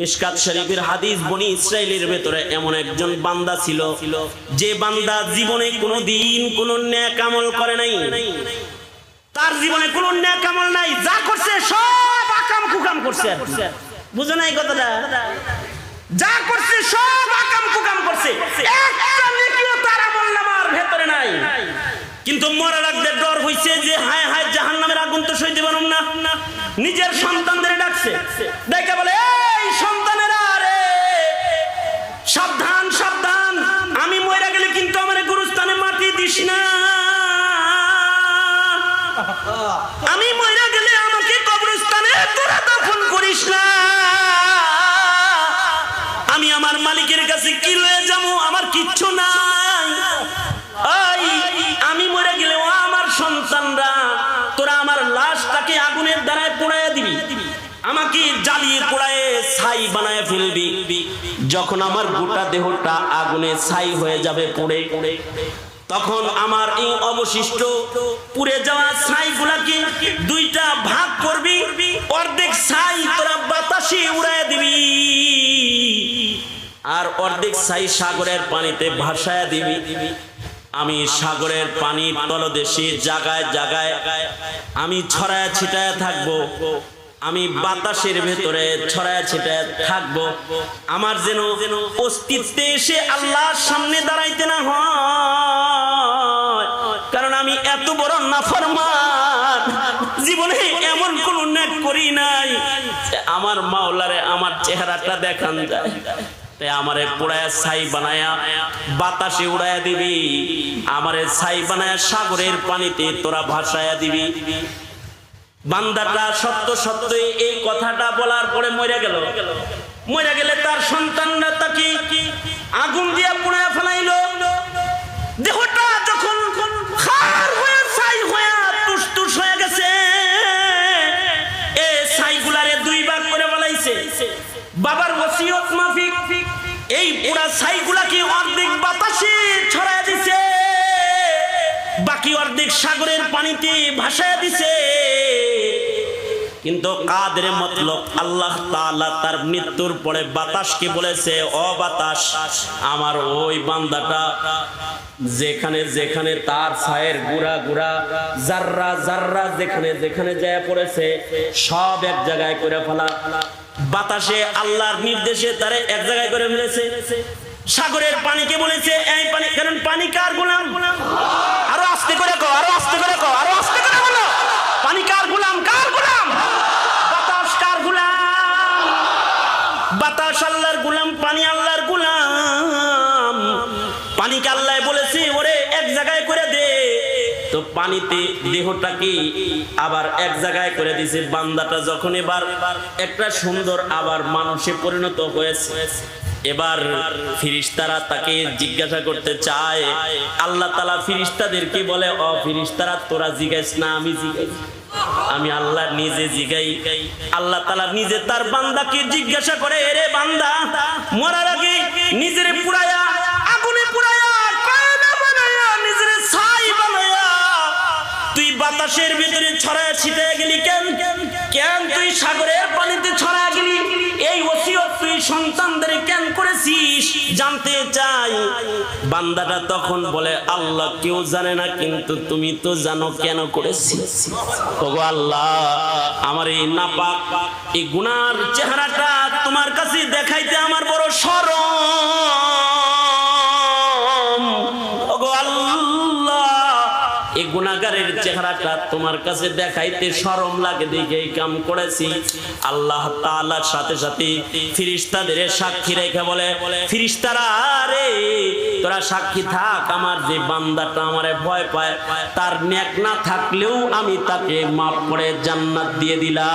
মিশকাত শরীফের হাদিস বনি ইসরায়েলের ভেতরে এমন একজন বান্দা ছিল। যে বান্দা জীবনে কোনো দিন কোনো ন্যাক আমল করে নাই। তার জীবনে কোনো ন্যাক আমল নাই। যা করছে সব আকাম কুকাম করছে। বুঝো না এই কথাটা? যা করছে সব আকাম কুকাম করছে। একটা নেকিও তার আমল নামার ভেতরে নাই। কিন্তু মরার আগে ডর হইছে যে, হায় হায়, জাহান্নামের আগুন তো সইতে পারুম না। নিজের সন্তানদের ডাকছে। ডেকে বলে জ্বালিয়ে পোড়ায় ছাই বানায় ফেলবি। যখন আমার গোটা দেহটা আগুনে ছাই হয়ে যাবে পড়ে। তখন আমার এই অবশিষ্ট পুড়ে যাওয়া ছাইগুলাকে দুইটা ভাগ করবি, অর্ধেক ছাই তোরা বাতাসে উড়ায় দিবি। আর অর্ধেক ছাই সাগরের পানিতে ভাসায় দিবি। আমি সাগরের পানির তলদেশে জাগায় জায়গায় আমি ছড়ায় ছিটায় থাকব। আমি বাতাসের ভেতরে ছড়ায় ছিটায় থাকব। আমার যেন যেন অস্তিত্বে এসে আল্লাহর সামনে দাঁড়াইতে না হয়। কারণ আমি এত বড় নাফরমান, জীবনে এমন কোন ন্যাক করি নাই আমার মাওলারে আমার চেহারাটা দেখান যায়। আমারে পোড়ায় ছাই বানায়া বাতাসে উড়াইয়া দিবি, আমারে ছাই বানায়া সাগরের পানিতে তোরা ভাসায়া দিবি। বান্দাটা সত্য সত্য এই কথাটা বলার পরে মরে গেল। মরে গেলে তার সন্তানরা তাকে আগুন দিয়া পুড়ায় ফেলাইলো। দেহটা যখন খার হয়ে, ছাই হয়ে তুস হয়ে গেছে, এ ছাইগুলারে দুই ভাগ করে বলাইছে বাবার ওসিয়ত মাফিক, এই পুরা ছাইগুলাকে অর্ধেক বাতাসে ছড়ায় দিছে, বাকি অর্ধেক সাগরের পানিতে ভাসায় দিছে। কিন্তু কাদের মতলব? আল্লাহ তাআলা তার মৃত্যুর পরে বাতাসকে বলেছে, ও বাতাস, আমার ওই বান্দাটা যেখানে যেখানে তার ছায়ের গুড়া গুড়া জাররা জাররা যেখানে যেখানে যায় পড়েছে, সব এক জায়গায় করে ফেলা। বাতাসে আল্লাহর নির্দেশে তারে এক জায়গায় করে ফেলেছে। সাগরের পানিকে বলেছে, এই পানি, কারণ পানি কার গোলাম? বাতাস আল্লাহর গোলাম, পানি আল্লাহর গোলাম। পানিকে আল্লাহ বলেছে, ওরে, এক জায়গায় করে দে। তো পানিতে দেহটাকে আবার এক জায়গায় করে দিছে বান্দাটা যখন এবার একটা সুন্দর আবার মানুষে পরিণত হয়েছে, এবার ফিরিস্তারা তাকে জিজ্ঞাসা করতে চায়, আল্লাহ তালা ফিরিস্তাদেরকে বলে? অ, ফিরিস্তারা, তোরা জিজ্ঞাস না, আমি জিজ্ঞাস আমি আল্লাহ নিজে জিগাই। আল্লাহ তালা নিজে তার বান্দাকে জিজ্ঞাসা করে রে বান্দা, মরার আগে নিজের পুরায়া আগুনে পুরায়া ছাই বানায়া তুই বাতাসের ভিতরে ছড়ায় ছিটে গেলি কেন? কেন তুই সাগরের পানিতে ছড়া গেলি? এই ওসিয়ত তুই সন্তানদের কেন করেছিস? জানতে চাই। বান্দাটা তখন বলে, আল্লাহ কেউ জানে না, কিন্তু তুমি তো জানো কেন করেছি। আল্লাহ, আমার এই নাপাক, এই গুনার চেহারাটা তোমার কাছে দেখাইতে আমার বড় সরম এই গুনাগারের চেহারাটা তোমার কাছে দেখাইতে শরম লাগে দেখে এই কাম করেছি। আল্লাহ তাআলার সাথে সাথে ফিরিস্তাদের সাক্ষী রেখে বলে, ফিরিস্তারা রে, তোরা সাক্ষী থাক, আমার যে বান্দাটা আমারে ভয় পায়, তার ন্যাক না থাকলেও আমি তাকে মাফ করে জান্নাত দিয়ে দিলাম।